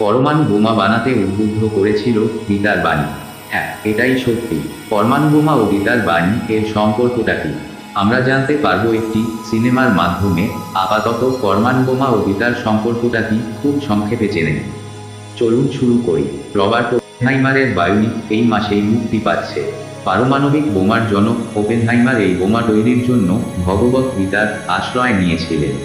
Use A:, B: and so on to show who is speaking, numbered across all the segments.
A: পরমাণু বোমা বানাতে উদ্বুদ্ধ করেছিল গীতার বাণী। হ্যাঁ এটাই সত্যি। পরমাণু বোমা ও গীতার বাণী এর সম্পর্কটা কি? আমরা জানতে পারব একটি সিনেমার মাধ্যমে আপাতত পরমাণু বোমা ও গীতার সম্পর্কটা কি খুব সংক্ষেপে জেনে চলুন শুরু করি। রবার্ট ওপেনহাইমারের বায়োনিক এই মাসেই মুক্তি পাচ্ছে। পারমাণবিক বোমার জনক ওপেনহাইমার এই বোমা তৈরির জন্য ভগবত গীতার আশ্রয় নিয়েছিলেন।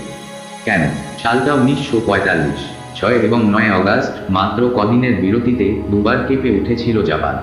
A: কেন? সালটা উনিশশো পঁয়তাল্লিশ। ছয় এবং নয় অগাস্ট মাত্র কদিনের বিরতিতে দুবার কেঁপে উঠেছিল জাপান।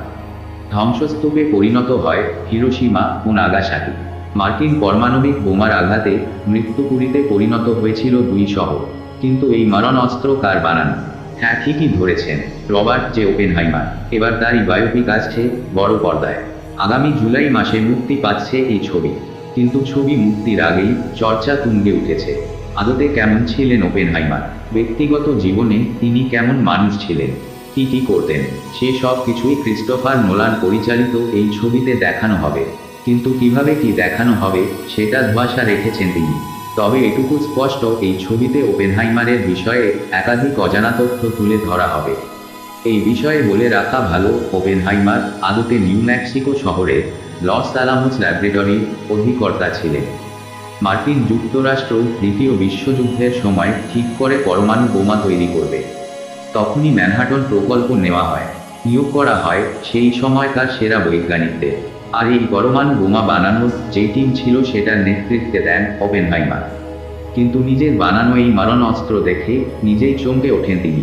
A: ধ্বংসস্তূপে পরিণত হয় হিরোশিমা ও নাগাসাকি মার্কিন পারমাণবিক বোমার আঘাতে মৃত্যুপুরীতে পরিণত হয়েছিল দুই শহর কিন্তু এই মারণ অস্ত্র কার বানানো? হ্যাঁ ঠিকই ধরেছেন, রবার্ট জে ওপেনহাইমার। এবার তারই বায়োপিক আসছে বড় পর্দায়। আগামী জুলাই মাসে মুক্তি পাচ্ছে এই ছবি, কিন্তু ছবি মুক্তির আগেই চর্চা তুঙ্গে উঠেছে। আদতে কেমন ছিলেন ওপেনহাইমার ব্যক্তিগত জীবনে তিনি কেমন মানুষ ছিলেন? কি কি করতেন? সে সব কিছুই ক্রিস্টোফার নোলান পরিচালিত এই ছবিতে দেখানো হবে। কিন্তু কীভাবে কি দেখানো হবে, সেটা ধোয়াশা রেখেছেন তিনি। তবে এটুকু স্পষ্ট, এই ছবিতে ওপেনহাইমারের বিষয়ে একাধিক অজানা তথ্য তুলে ধরা হবে। এই বিষয়ে বলে রাখা ভালো ওপেনহাইমার আদতে নিউ মেক্সিকো শহরে লস আলামোস ল্যাবরেটরির অধিকর্তা ছিলেন। মার্কিন যুক্তরাষ্ট্র দ্বিতীয় বিশ্বযুদ্ধের সময় ঠিক করে পরমাণু বোমা তৈরি করবে। তখনই ম্যানহাটন প্রকল্প নেওয়া হয়। নিয়োগ করা হয় সেই সময়কার সেরা বৈজ্ঞানিকদের। আর এই পরমাণু বোমা বানানোর যে টিম ছিল সেটার নেতৃত্বে দেন ওপেনহাইমার। কিন্তু নিজের বানানো এই মারণ অস্ত্র দেখে নিজেই চমকে ওঠেন তিনি।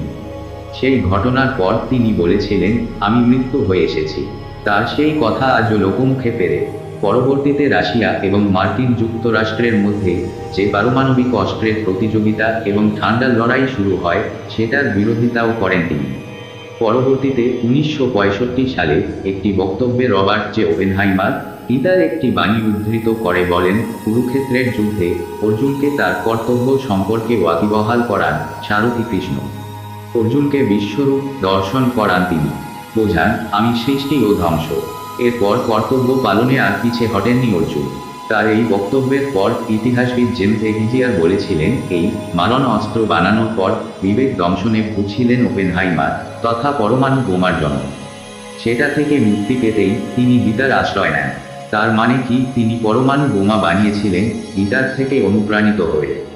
A: সেই ঘটনার পর তিনি বলেছিলেন, আমি মৃত্যু হয়ে এসেছি। তার সেই কথা আজও লোকমুখে পেরে পরবর্তীতে রাশিয়া এবং মার্কিন যুক্তরাষ্ট্রের মধ্যে যে পারমাণবিক অস্ত্রের প্রতিযোগিতা এবং ঠান্ডা লড়াই শুরু হয়, সেটার বিরোধিতাও করেন তিনি। পরবর্তীতে উনিশশো পঁয়ষট্টি সালে একটি বক্তব্যে রবার্ট জে ওপেনহাইমার গীতার একটি বাণী উদ্ধৃত করে বলেন, কুরুক্ষেত্রের যুদ্ধে অর্জুনকে তার কর্তব্য সম্পর্কে ওয়াকিবহাল করান সারথী কৃষ্ণ। অর্জুনকে বিশ্বরূপ দর্শন করান তিনি। বোঝান, আমি সৃষ্টি ও ধ্বংস। এরপর কর্তব্য পালনে আর পিছে হটেননি অর্জুন। তার এই বক্তব্যের পর ইতিহাসবিদ জেমস এগিজিয়ার বলেছিলেন, এই মারণ অস্ত্র বানানোর পর বিবেক দংশনে ভুগছিলেন ওপেনহাইমার, তথা পরমাণু বোমার জন্য। সেটা থেকে মুক্তি পেতেই তিনি গীতার আশ্রয় নেন। তার মানে কি, তিনি পরমাণু বোমা বানিয়েছিলেন, গীতার থেকে অনুপ্রাণিত হয়ে।